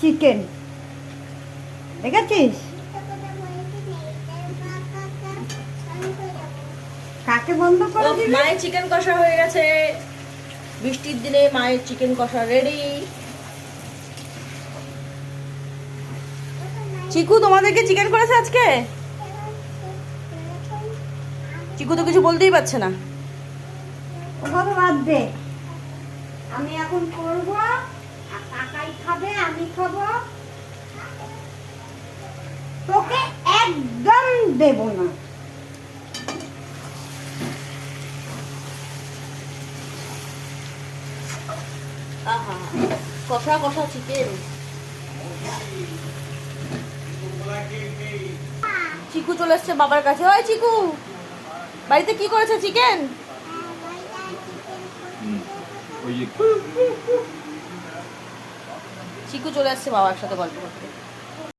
Chicken দেখেছিস কাকে বন্ধ করে মায়ের চিকেন কষা হয়ে গেছে। বৃষ্টির দিনে মায়ের চিকেন কষা রেডি চিকু তোমাদেরকে চিকেন করেছে আজকে? চিকু তো কিছু বলতেই পারছে না। ওভাবে বাদ দে। আমি এখন করব আর কাকাই খাবে? তোকে একদম দেব না। আহা কষা কষা চিকেন চিকু চলে এসছে বাবার কাছে। ওই চিকু বাড়িতে কি করেছে চিকেন ওই চিকু চলে আসছে বাবার সাথে গল্প করতে।